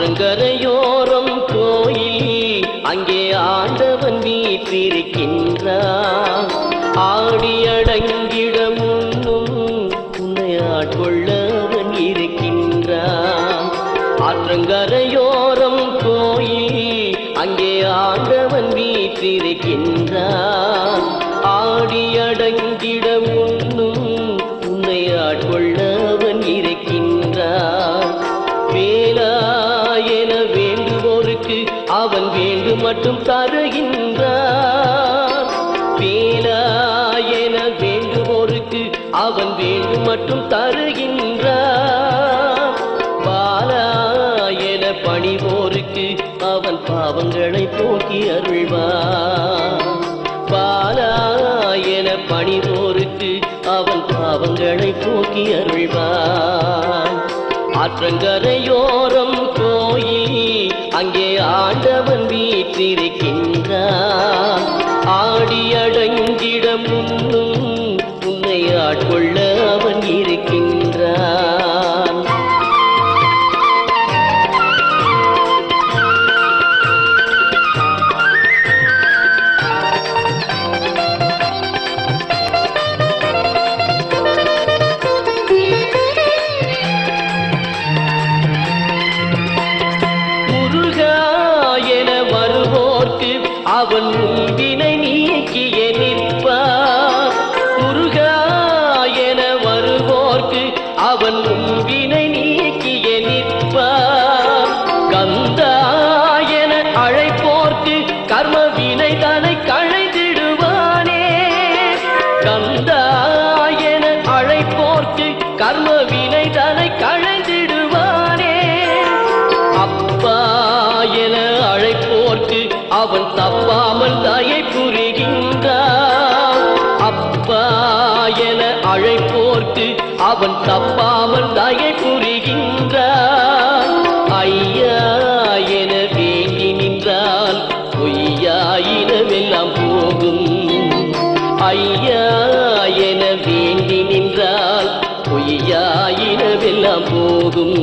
ஆற்றங்கரையோரம் கோயில். அங்கே ஆண்டவன் வீற்றிருக்கின்றான் ஆடி அடங்கிட முன்னும் உன்னை ஆட்கொள்ளவன் இருக்கின்றான் ஆற்றங்கரையோரம் கோயில். அங்கே ஆண்டவன் வீற்றிருக்கின்றான் வேண்டுவோருக்கு அவன் வேண்டு மட்டும் தருகின்றான். வேலா என வேண்டுவோருக்கு அவன் வேண்டு மட்டும் தருகின்றான். பாலா என பணிவோருக்கு அவன் பாவங்களை போக்கி அருள்வான். பாலா என பணிவோருக்கு அவன் பாவங்களை போக்கி அருள்வான். ஆற்றங்கரையோரம் கோயில் அங்கே ஆண்டவன் வீற்றிருக்கின்றான் ஆடி அடங்கிட முன்னும் உன்னை ஆட்கொள்ள அவன் இருக்கின்றான். புரிகின்றான் அப்பா என அழைப்போர்க்கு அவன் தப்பாமல் தயை புரிகின்றான் ஐயா என வேண்டி நின்றால் பொய்யாயினமெல்லாம் போகும். ஐயா என வேண்டி நின்றால் பொய்யாயினவெல்லாம் போகும்.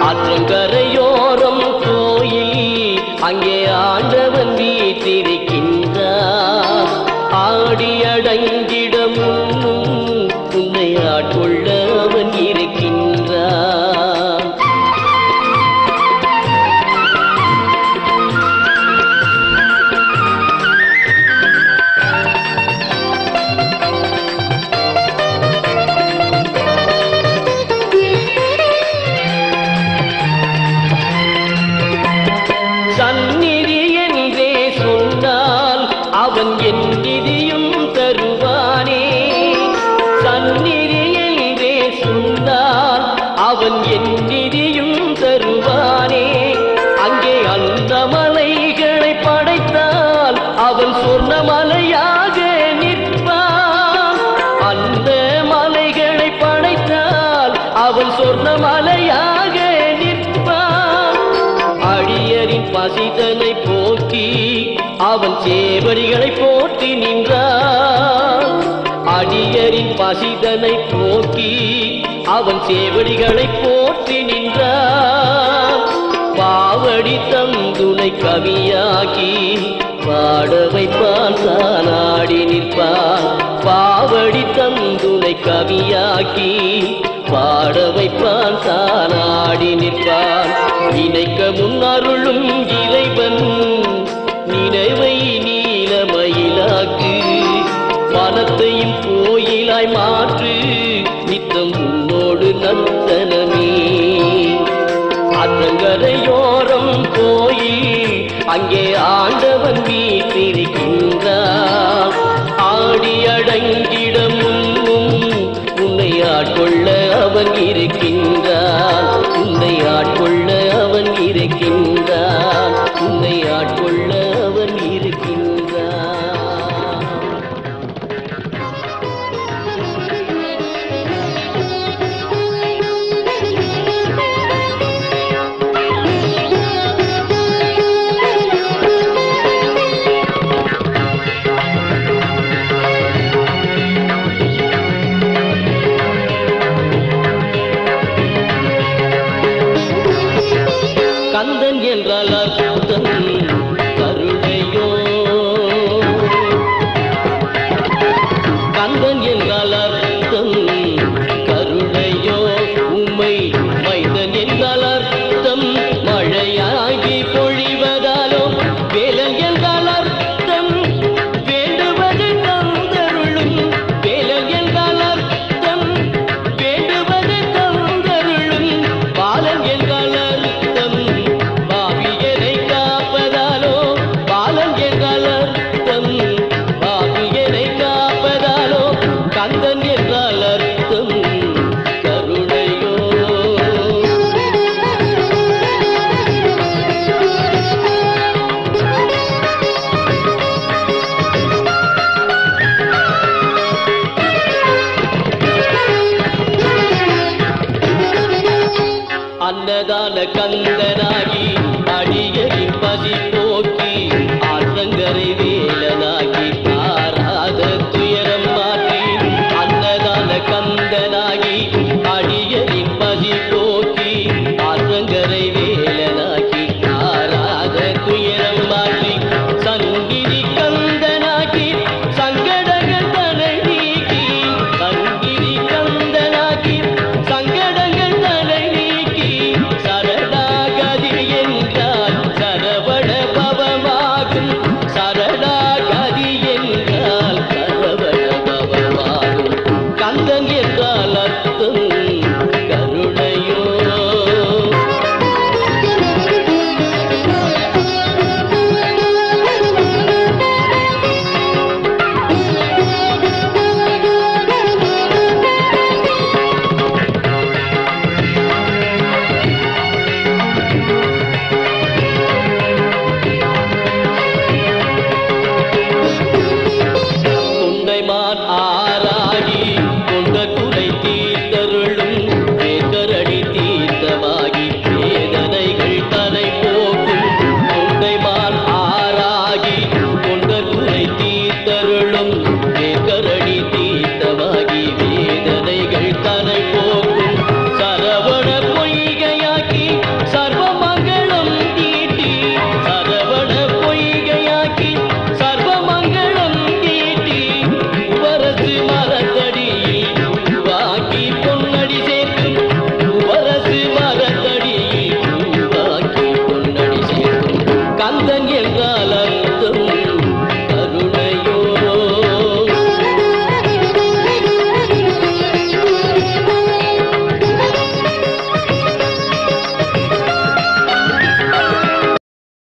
ஆற்றங்கரையோரம் கோயில் அங்கே சந்நிதி என்றே சொன்னால் அவன் என் நிதியும் தருவானே. சந்நிதி என்றே சொன்னால் அவன் என் நிதியும் தருவானே. அங்கே அந்த மலைகளை படைத்தால் அவன் சொர்ணமலையாக மலையாக போக்கி அவன் சேவடிகளை போட்டி நின்றான். அடியரின் பசிதனை போக்கி அவன் சேவடிகளை போற்றி நின்றான். பாவடி தந்துனை கவியாக்கி பாட வைப்பான் தானாடி நிற்பான். பாவடி தந்துனை கவியாக்கி பாட வைப்பான் தானாடி நிற்பான். இணைக்க முன்னருளும் இறைவன் கோயிலாய் மாற்று நித்தம் உன்னோடு நந்தனமே ஆற்றங்கரையோரம் கோயில் அங்கே ஆண்டவன் வீற்றிருக்கின்றான் ஆடி அடங்கிட முன்னும் உன்னை ஆட்கொள்ள அவன் இருக்கின்றான் அன்னதான but I.